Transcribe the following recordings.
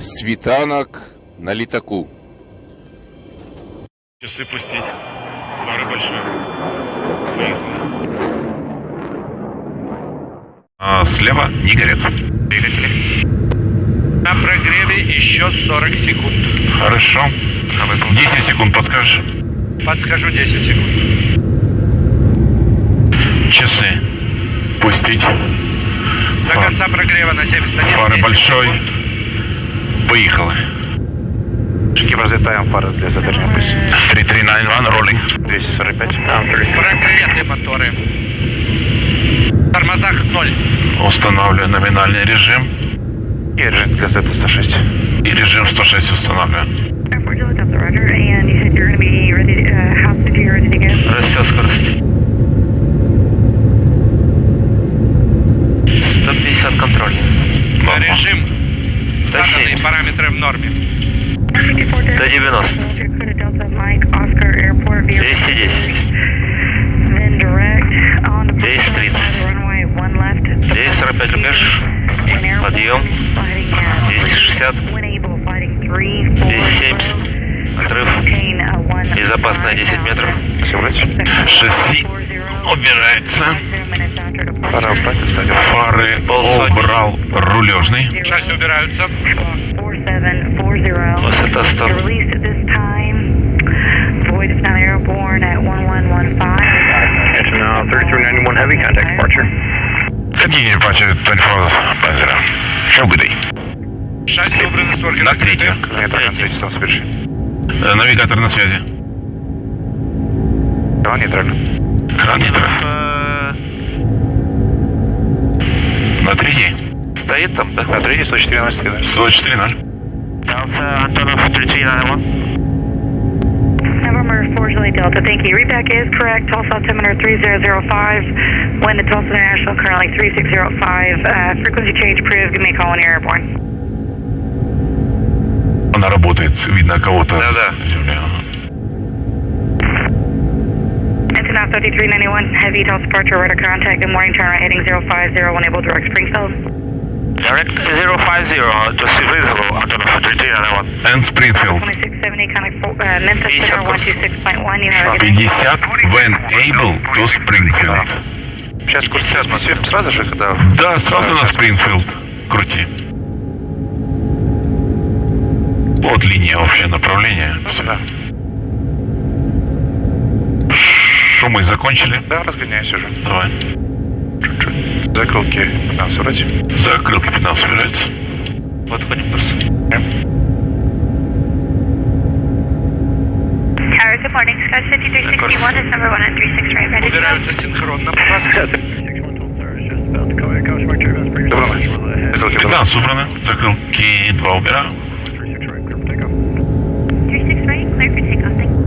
Світанок на літаку. Часы пустить. Большие. Поехали. А слева не горят. Двигатели. На прогреве еще 40 секунд. Хорошо. 10 секунд подскажешь? Подскажу 10 секунд. Часы. Пустить. До Фар- конца прогрева на 71. Фары 10 большой. секунд. Поехали. Шкип разлетаем фары для задержания пусть. 3391 роллинг. 245. Прогреты моторы. В тормозах 0. Устанавливаю номинальный режим. И режим ГЗ 106. И режим 106 устанавливаю. Растет скорость. 150 контроль. Норма. Режим. Заданные 170. параметры в норме. 190. Delta Mike, Oscar Airport, vehicle 210. Then direct on the 230. runway one left. 245 рубеж. Подъем. 260. 270. Отрыв. Безопасная 10 метров. Шасси убирается. Фары убрать, кстати. Фары убрал рулежный. Шасси убираются. Высота 100. Released at this time. Void is not airborne at 1115. Attention, uh, 3391 Heavy, contact departure. Continue departure 24 Panzer. Show good day. Шасси убраны, створки На третью. Метр на третий станция соверши. Э, Навигатор на связи. Кран нейтрально. Кран нейтраль. На третий. Стоит там, да? На третий 114 да. 104.0. Антонов 3391. November 4 Julie Delta, thank you. Readback is correct. Tulsa altimeter 3005. When the Tulsa International currently 3605. Uh, frequency change approved. Give me a call when you're airborne. Она работает. Видно кого-то. Да-да. с земли. Antonov 3391, heavy Tulsa departure, radar contact. Good morning, turn right heading 050, enable direct Springfield. Direct 050. Just вызову Антонов 3391. And Springfield. 2670, contact uh, Memphis 50 Center курс. 126.1. You have a good day. 50 when able to Springfield. Сейчас курс связь мы сверим сразу же, когда... Да, сразу на Спрингфилд. Крути. Вот линия общее направление. Всё. Да. Шумы закончили. Да, разгоняюсь уже. Давай. Чуть-чуть. Закрылки 15 вроде. Закрылка 15 убирается. Подходим курс. Tower, good morning. Scott 5361 is number 136 right, ready to go. Убираются синхронно. Пожалуйста. Добро ночь. Закрылки 15 убраны. Закрылки 2 убираю. 36 right, clear for takeoff. Thank you.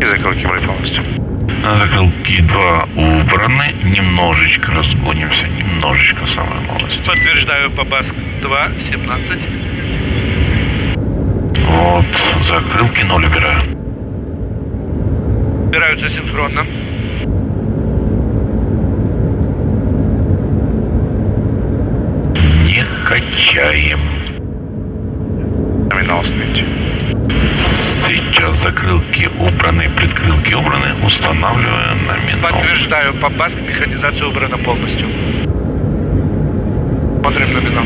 И закрылки брать полностью. На закрылки 2 убраны. Немножечко разгонимся. Немножечко, самая малость. Подтверждаю по БАСК 2, 17. Вот. Закрылки 0 убираю. Убираются синхронно. Не качаем. Номинал остановите. Сейчас закрылки убраны, предкрылки убраны. Устанавливаю номинал. Подтверждаю по БАСК механизация убрана полностью. Смотрим номинал.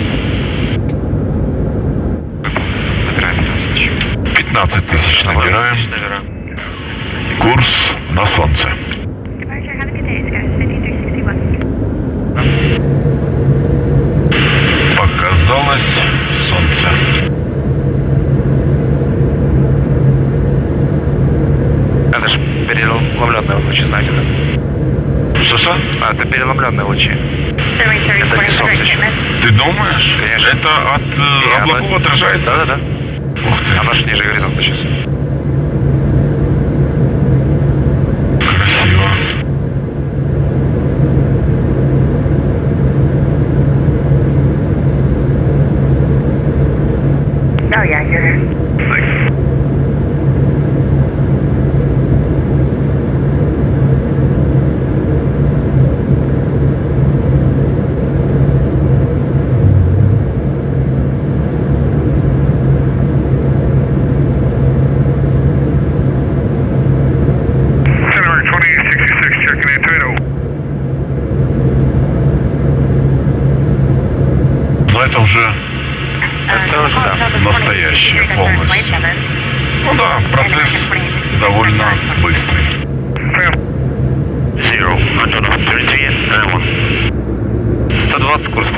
Набираем 15 тысяч. 15 тысяч набираем. Курс на солнце. Departure, have a good day, Scott 5361. Показалось солнце. Это же переломленные лучи, знаете, да? Что-что? А, это переломленные лучи. Survey 30 Это не солнце еще. Ты думаешь? Конечно. Это от э, оно- облаков отражается? Да-да-да. Ух ты. Оно же ниже горизонта сейчас.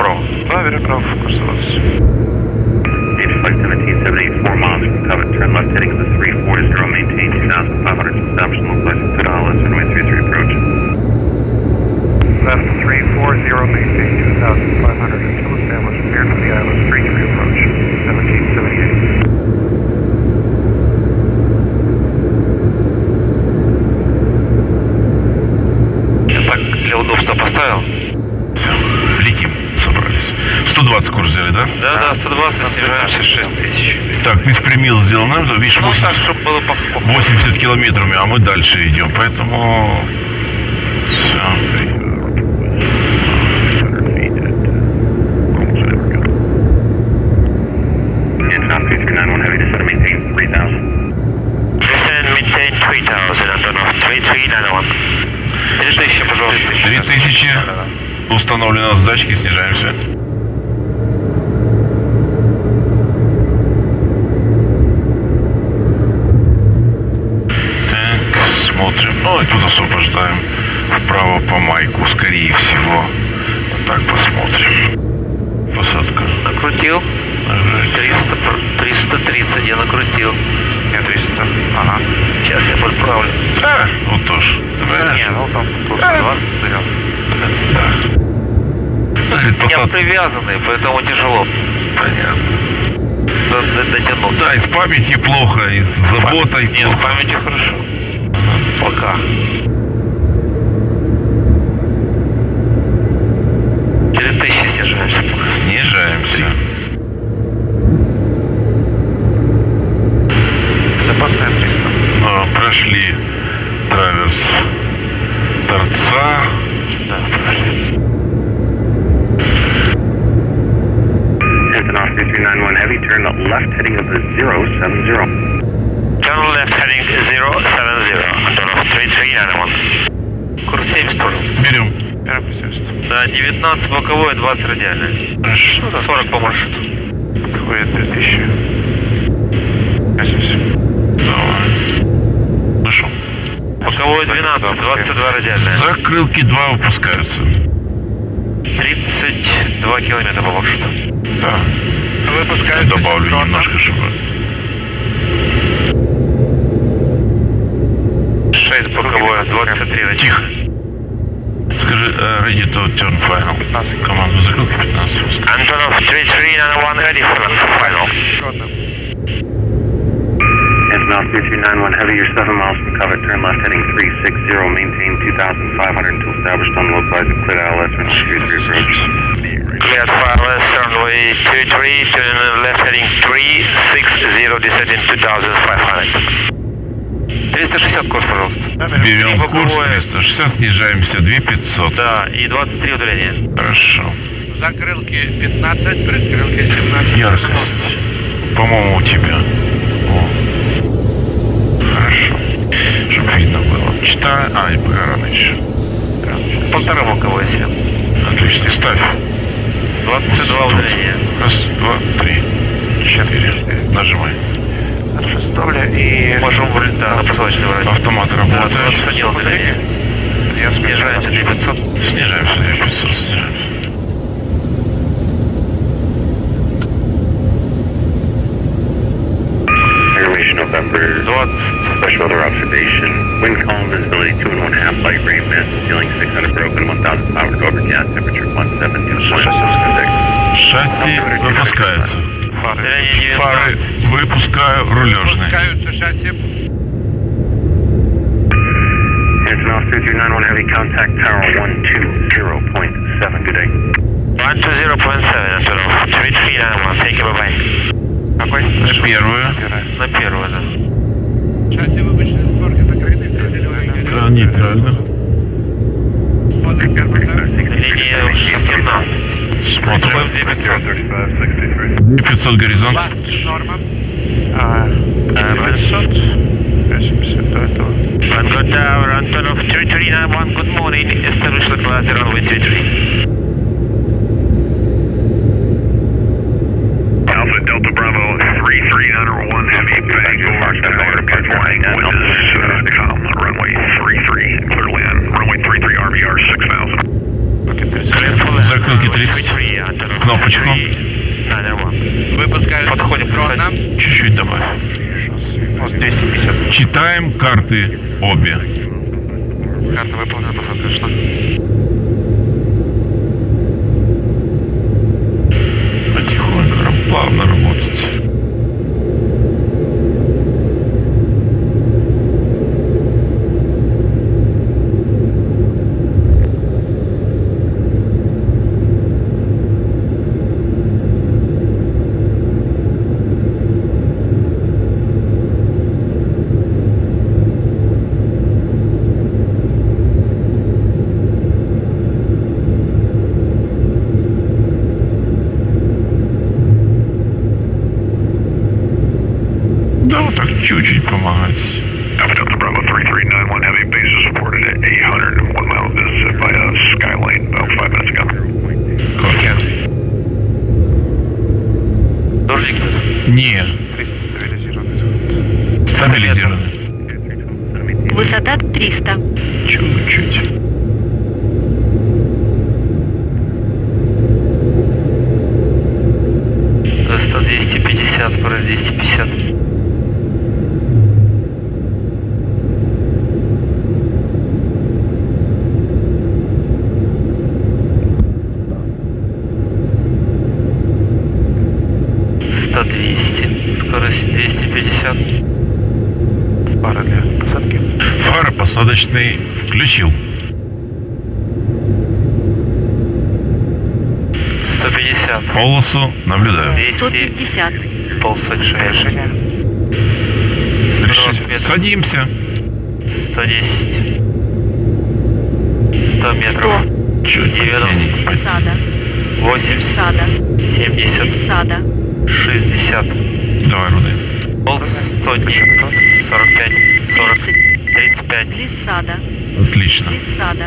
120 курс вправо. Да, берем право, курс 20. Davis Flight 1778, 4 miles from cover, turn left heading to 340, maintain 2,500, establish local license, good island, runway 33 approach. Left 340, maintain 2,500 until established, clear to the island, 33 approach, 1778. Я так для удобства поставил. Все, летим, собрались. 120 курс взяли, да? Да, да, 120, снижаемся 6 тысяч. Так, ты спрямил сделал нам, да, видишь, Ну 80, так, чтобы было по, по 80 километрами, а мы дальше идем, поэтому... Все. Anton 3391 Heavy, descend to maintain 3,000. Descend, maintain 3000, Антонов 3391. 3000, пожалуйста. 3000 установлено сдачки, снижаемся. Так, смотрим. Ну и тут освобождаем вправо по майку, скорее всего. Вот так посмотрим. Посадка. Накрутил. Нажать. 300, пр- 330 я накрутил. Нет, 300. Ага. Сейчас я подправлю. А, вот тоже. Давай. Не, ну там курс 20 стоял. Да. Ну, говорит, У меня посадка. привязанный, поэтому тяжело Понятно. до- до- дотянуться. Да, и с памятью плохо, и с заботой Нет, с плохо. памятью хорошо. Пока. Через тысячи снижаемся пока. Снижаемся. Безопасная 300. А, прошли траверс торца. Да, прошли. Antonov 3391 Heavy, turn left heading of the 070. Turn left heading 070. Антонов 3391. Курс 70, пожалуйста. Берем. Первый 70. Да, 19 боковой, 20 радиальный. Хорошо. 40 по маршруту. Приходит 3000. 80. Давай. Слышу. Боковой 12, 22 радиальная. Закрылки 2 выпускаются. 32 километра по маршруту. Да. Выпускается Добавлю синхронно. немножко, чтобы... 6 боковой, 23 радиальная. Тихо. Скажи, э, ready to turn final. 15. Команду закрылки 15 выпускаю. Антонов 3391 ready for final. Синхронно. Antonov 3391 Heavy, you're 7 miles from cover, turn left heading 360, maintain 2,500 until established on localized clear ILS, runway 33 approach. Cleared wireless runway 23, turn left heading 360, descending 2500. 360 курс, пожалуйста. Берем курс боковое. 360, снижаемся 2500. Да, и 23 удаления. Хорошо. Закрылки 15, предкрылки 17. Яркость. По-моему, у тебя. О. Хорошо. Чтобы видно было. Читай. А, и еще. Полтора боковой 7. Отлично. Ставь. 22 удаления. Раз, два, три, четыре. Нажимай. Ставлю и... Можем вылетать да, на посадочный вроде. Автомат Да, работает. 21 удаления. Я Снижаемся 2500. Снижаемся 2500. Снижаемся. Information November, 20. special weather observation. Wind calm, visibility 2 and 1 half, light rain mist, ceiling 600 broken, 1,500 overcast, temperature 17 dew point. Шасси выпускается. Фары 19. выпускаю рулежные. Выпускаются шасси. Antonov 3391 Heavy, contact tower 120.7. Good day. 120.7, Антонов. 3391. Thank you, bye-bye. Какой? Первую. На первую, да. Шасси выпущены, створки закрыты, все зеленые Да, нейтрально. Линия 17. 2500. 2500 горизонт. А, Э, 500. 80 до этого. Vanguard Tower, Antonov 3391, good morning. Establish the class runway 33. Alpha Delta нам? Чуть-чуть добавь. Вот 250. Читаем карты обе. Карта выполнена, посадка шла. Потихоньку, плавно работать. Да, вот так чуть-чуть помогать. Alpha Delta Bravo 3391 Heavy base is reported at 801 miles this by uh, Skylane about five minutes ago. Дождик. Не, 300 стабилизированный. Высота 300. 100 200 скорость 250 фары для посадки. Фары посадочный включил. 150 полосу наблюдаю 150 полсотни решение садимся. 110 100 метров. 100. 90 Сада. 80 Сада. 70 Сада. 60. Давай, Руды. Пол сотни. 45. 40. 35. Лиссада. Отлично. Лиссада.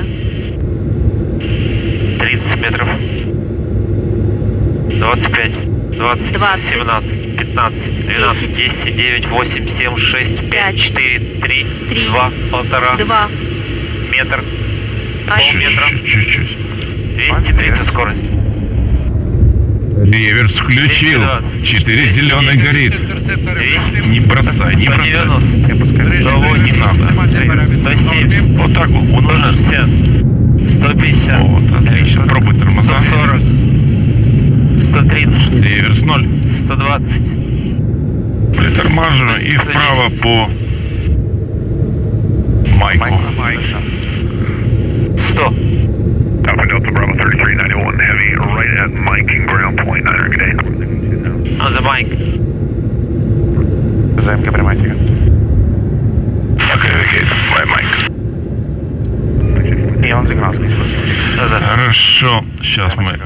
30 метров. 25. 20. 20. 17. 15. 12. 10. 9. 8. 7. 6. 5. Пять. 4. 3. Три. 2. Полтора. Два. Метр. Один. Полметра. Чуть-чуть. чуть-чуть. 230 скорость. Реверс включил. 220. Четыре зеленый горит. 200. Не бросай, не бросай. 190. Я пускаю. 180. Не надо. 170. Вот так вот. умножить. 160. 150. Вот, отлично. Пробуй тормоза. 140. 130. Реверс 0. 120. Притормаживаю и вправо по майку. Майк. 100. Alpha Delta Bravo 3391 Heavy right at Mike and ground point. Niner, good day. On the mic. ЗМК приматика. Okay, my mic. И он загнал сквозь вас. Да-да. Хорошо. Сейчас мы...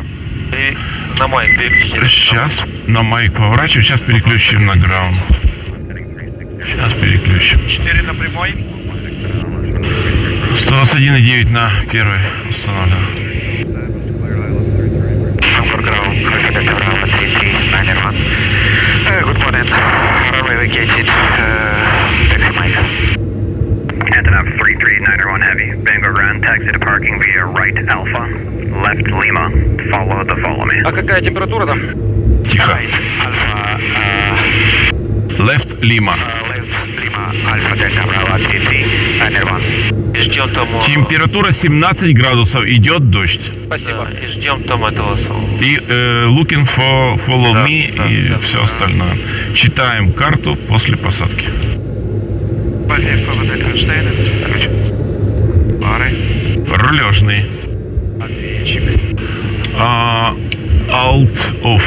На майк переключите. Сейчас на майк поворачиваю. Сейчас переключим на граунд. Сейчас переключим. 4 на прямой. 121,9 на первый установлен. For ground, good morning. Runway vacated. Uh, taxi Mike. Antonov 33901 Heavy. Bangor Ground, taxi to parking via right Alpha, left Lima. Follow the follow me. А какая температура там? Тихо. Right, Alpha, uh, Left Lima. uh, left Lima, Alpha Delta Bravo 3391. И ждем тому... Температура 17 градусов. Идет дождь. Спасибо. Да, и ждем этого самого. И э, looking for follow Да, me да, и да. все остальное. Читаем карту после посадки. Погрев ПВД Кронштейна. Ключ. Пары. Рулежный. Ответчик. А, alt off.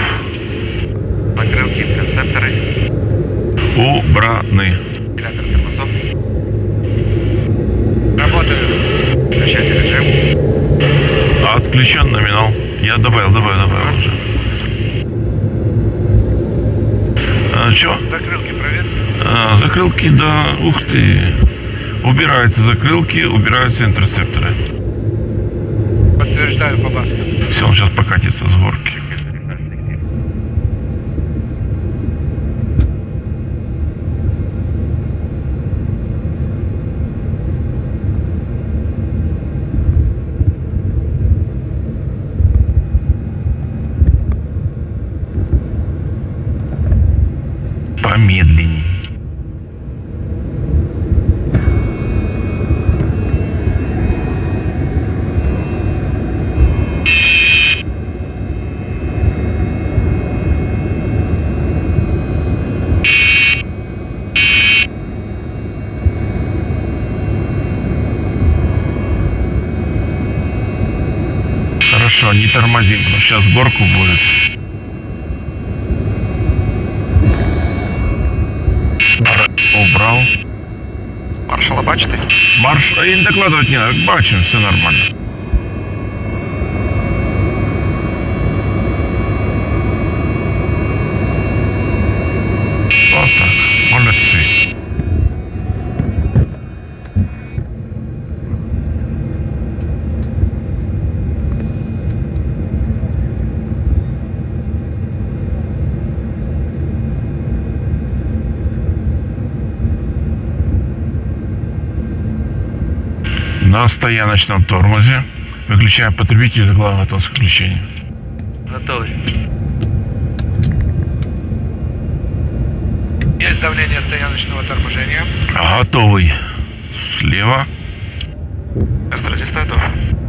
Накрылки, концепторы. Убраны. Отключен номинал. Я добавил, добавил, добавил уже. А, чё? Закрылки проверь. А, закрылки, да, ух ты. Убираются закрылки, убираются интерцепторы. Подтверждаю по басу. Все, он сейчас покатится с горки. помедленней. Хорошо, не тормозим, потому что сейчас горку будет. Убрал. Маршала бачите? Марш... І докладувати не надо, бачимо, все нормально. На стояночном тормозе. Выключаем потребитель за главное готов к включению. Готовый. Есть давление стояночного торможения. Готовый. Слева. Эстрадистатов. Good.